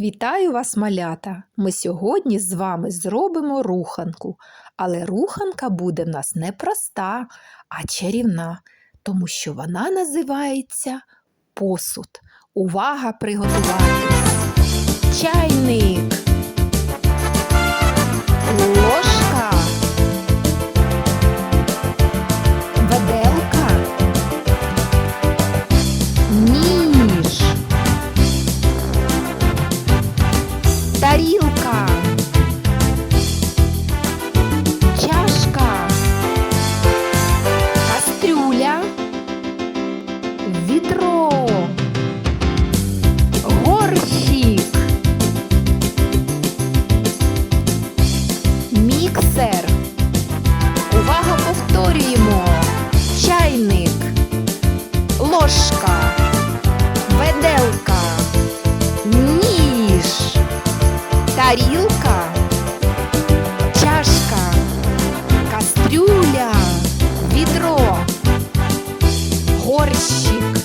Вітаю вас, малята! Ми сьогодні з вами зробимо руханку, але руханка буде в нас не проста, а чарівна, тому що вона називається посуд. Увага приготуватись! Відро, горщик, міксер. Увага, повторюємо. Чайник, ложка, веделка, ніж. Тарілка, горщик,